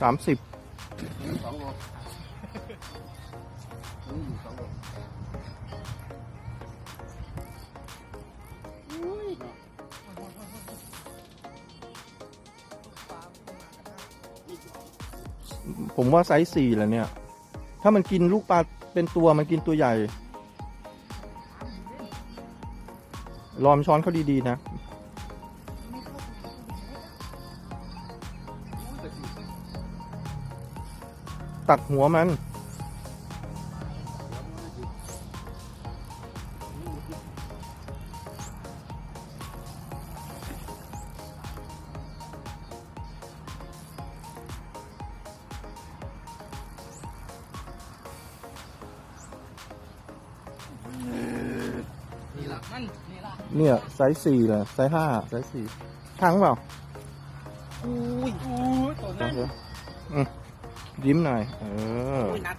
สามสิบสองโลอยู่สองโลผมว่าไซส์สี่แหละเนี่ย ถ้ามันกินลูกปลาเป็นตัวมันกินตัวใหญ่ ลอมช้อนเขาดี ๆ นะ ตัดหัวมัน นี่ละมันนี่ละเนี่ยไซส์สี่แหละไซส์ห้าไซส์สี่ช่างเปล่าอุ้ยอุ้ยตัวนั้น อืม ยิ้มหน่อย เออ นัด